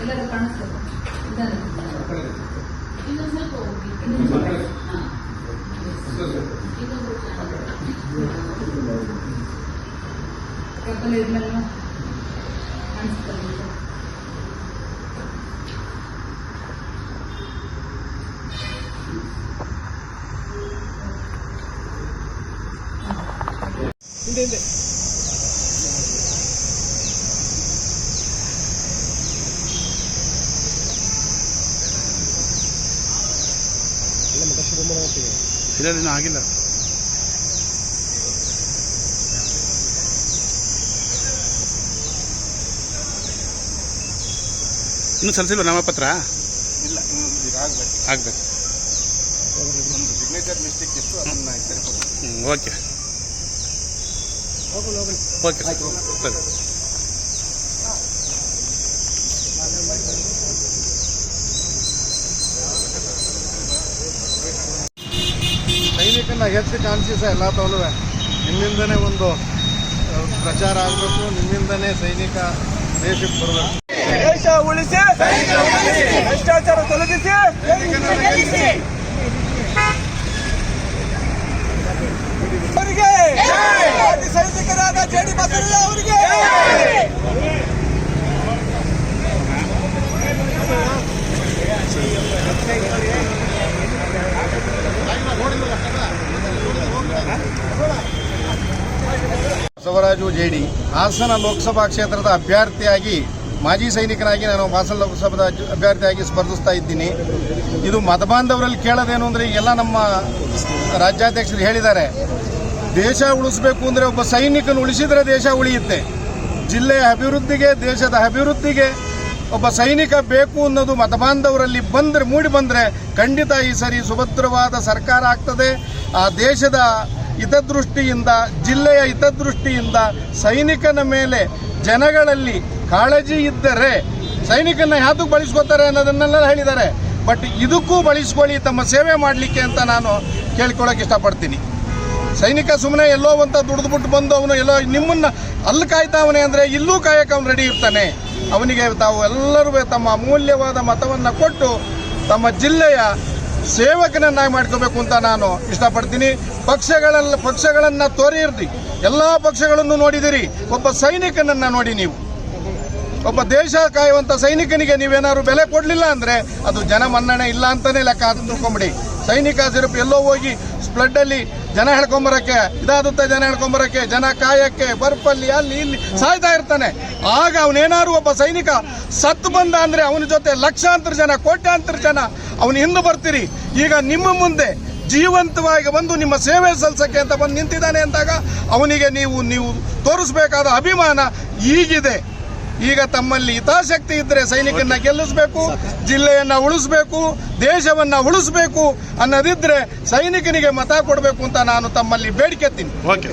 ಎಲ್ಲರೂ ಕಾಣಿಸ್ತದೆ ಇದ್ದಾನೆ. ಇನ್ನೊಂದ್ ಸ್ವಲ್ಪ ಹೋಗಿ ಇನ್ನೊಂದ್ ಸ್ವಲ್ಪ. ಹಾ. ಇನ್ನೊಂದು ಇದ್ಮೇಲೆ ಇಲ್ಲ ಇನ್ನೂ ಆಗಿಲ್ಲ. ಇನ್ನು ಸಲ್ಲಿಸಿಲ್ವ ನಾಮಪತ್ರ ಇಲ್ಲ ಇನ್ನು ಈಗ ಆಗ್ಬೇಕು. ಆಗ್ಬೇಕು. ಒಂದು ಸಿಗ್ನೇಚರ್ ಮಿಸ್ಟೇಕ್ ಇತ್ತು ಅದನ್ನ ಹ್ಞೂ ಓಕೆ ಓಕೆ ಸರಿ. ಸೈನಿಕನ ಹೆಚ್ಚು ಕಾಣಿಸಿ ಸಹ ಎಲ್ಲ ತಗೊಳ್ಳುವೆ. ನಿಮ್ಮಿಂದನೇ ಒಂದು ಪ್ರಚಾರ ಆಗಬೇಕು ನಿಮ್ಮಿಂದನೇ ಸೈನಿಕ ದೇಶಕ್ಕೆ ಬರಬೇಕು. ದೇಶ ಉಳಿಸಿ ಭ್ರಷ್ಟಾಚಾರ ತೊಲಗಿಸಿ ಅವರಿಗೆ ಮಾಜಿ ಸೈನಿಕರಾದ ಜೆಡಿ ಬಸವರಾಜ ಅವರಿಗೆ ಬಸವರಾಜು ಜೇಡಿ. ಹಾಸನ ಲೋಕಸಭಾ ಕ್ಷೇತ್ರದ ಅಭ್ಯರ್ಥಿಯಾಗಿ ಮಾಜಿ ಸೈನಿಕನಾಗಿ ನಾನು ಹಾಸನ ಲೋಕಸಭಾದ ಅಭ್ಯರ್ಥಿಯಾಗಿ ಸ್ಪರ್ಧಿಸ್ತಾ ಇದ್ದೀನಿ. ಇದು ಮತಬಾಂಧವರಲ್ಲಿ ಕೇಳೋದೇನು ಅಂದರೆ ಈಗೆಲ್ಲ ನಮ್ಮ ರಾಜ್ಯಾಧ್ಯಕ್ಷರು ಹೇಳಿದ್ದಾರೆ, ದೇಶ ಉಳಿಸ್ಬೇಕು ಅಂದರೆ ಒಬ್ಬ ಸೈನಿಕನ ಉಳಿಸಿದರೆ ದೇಶ ಉಳಿಯುತ್ತೆ. ಜಿಲ್ಲೆಯ ಅಭಿವೃದ್ಧಿಗೆ, ದೇಶದ ಅಭಿವೃದ್ಧಿಗೆ ಒಬ್ಬ ಸೈನಿಕ ಬೇಕು ಅನ್ನೋದು ಮತಬಾಂಧವರಲ್ಲಿ ಬಂದರೆ, ಮೂಡಿ ಬಂದರೆ ಖಂಡಿತ ಈ ಸರಿ ಸುಭದ್ರವಾದ ಸರ್ಕಾರ ಆಗ್ತದೆ. ಆ ದೇಶದ ಹಿತದೃಷ್ಟಿಯಿಂದ, ಜಿಲ್ಲೆಯ ಹಿತದೃಷ್ಟಿಯಿಂದ ಸೈನಿಕನ ಮೇಲೆ ಜನಗಳಲ್ಲಿ ಕಾಳಜಿ ಇದ್ದರೆ ಸೈನಿಕನ ಯಾತಕ್ಕೆ ಬಳಸ್ಕೋತಾರೆ ಅನ್ನೋದನ್ನೆಲ್ಲ ಹೇಳಿದ್ದಾರೆ. ಬಟ್ ಇದಕ್ಕೂ ಬಳಸ್ಕೊಳ್ಳಿ, ತಮ್ಮ ಸೇವೆ ಮಾಡಲಿಕ್ಕೆ ಅಂತ ನಾನು ಕೇಳ್ಕೊಳ್ಳೋಕೆ ಇಷ್ಟಪಡ್ತೀನಿ. ಸೈನಿಕ ಸುಮ್ಮನೆ ಎಲ್ಲೋ ಅಂತ ದುಡಿದ್ಬಿಟ್ಟು ಬಂದು ಅವನು ಎಲ್ಲೋ ನಿಮ್ಮನ್ನ ಅಲ್ಲಿ ಕಾಯ್ತಾವನೆ ಅಂದರೆ ಇಲ್ಲೂ ಕಾಯಕ್ಕೆ ಅವನು ರೆಡಿ ಇರ್ತಾನೆ. ಅವನಿಗೆ ತಾವು ಎಲ್ಲರೂ ತಮ್ಮ ಅಮೂಲ್ಯವಾದ ಮತವನ್ನು ಕೊಟ್ಟು ತಮ್ಮ ಜಿಲ್ಲೆಯ ಸೇವಕನನ್ನಾಗಿ ಮಾಡ್ಕೋಬೇಕು ಅಂತ ನಾನು ಇಷ್ಟಪಡ್ತೀನಿ. ಪಕ್ಷಗಳೆಲ್ಲ ಪಕ್ಷಗಳನ್ನು ತೋರಿರ್ದಿ. ಎಲ್ಲ ಪಕ್ಷಗಳನ್ನು ನೋಡಿದಿರಿ. ಒಬ್ಬ ಸೈನಿಕನನ್ನು ನೋಡಿ ನೀವು. ಒಬ್ಬ ದೇಶ ಕಾಯುವಂಥ ಸೈನಿಕನಿಗೆ ನೀವೇನಾದ್ರು ಬೆಲೆ ಕೊಡಲಿಲ್ಲ ಅಂದ್ರೆ ಅದು ಜನ ಮನ್ನಣೆ ಇಲ್ಲ ಅಂತಲೇ ಲೆಕ್ಕ ತಿಳ್ಕೊಂಬಿಡಿ ಸೈನಿಕ ಸಿರಪ್ ಎಲ್ಲೋ ಹೋಗಿ ಸ್ಪ್ಲಡ್ ಅಲ್ಲಿ ಜನ ಹೇಳ್ಕೊಂಬರಕ್ಕೆ ಇದಾದಂತ ಜನ ಹೇಳ್ಕೊಂಬರಕ್ಕೆ ಜನ ಕಾಯಕ್ಕೆ, ಬರ್ಪಲ್ಲಿ, ಅಲ್ಲಿ, ಇಲ್ಲಿ ಸಾಯ್ತಾ ಇರ್ತಾನೆ. ಆಗ ಅವನೇನಾದ್ರು ಒಬ್ಬ ಸೈನಿಕ ಸತ್ತು ಬಂದ ಅಂದ್ರೆ ಅವನ ಜೊತೆ ಲಕ್ಷಾಂತರ ಜನ, ಕೋಟ್ಯಾಂತರ ಜನ ಅವನ ಹಿಂದೆ ಬರ್ತೀರಿ. ಈಗ ನಿಮ್ಮ ಮುಂದೆ ಜೀವಂತವಾಗಿ ಬಂದು ನಿಮ್ಮ ಸೇವೆ ಸಲ್ಲಿಸಕ್ಕೆ ಅಂತ ಬಂದು ನಿಂತಿದ್ದಾನೆ ಅಂದಾಗ ಅವನಿಗೆ ನೀವು ನೀವು ತೋರಿಸಬೇಕಾದ ಅಭಿಮಾನ ಈಗಿದೆ. ಈಗ ತಮ್ಮಲ್ಲಿ ಹಿತಾಸಕ್ತಿ ಇದ್ದರೆ ಸೈನಿಕನ್ನ ಗೆಲ್ಲಿಸಬೇಕು ಜಿಲ್ಲೆಯನ್ನ ಉಳಿಸ್ಬೇಕು ದೇಶವನ್ನ ಉಳಿಸ್ಬೇಕು ಅನ್ನೋದಿದ್ರೆ ಸೈನಿಕನಿಗೆ ಮತ ಕೊಡಬೇಕು ಅಂತ ನಾನು ತಮ್ಮಲ್ಲಿ ಬೇಡಿಕೆತ್ತೀನಿ ಓಕೆ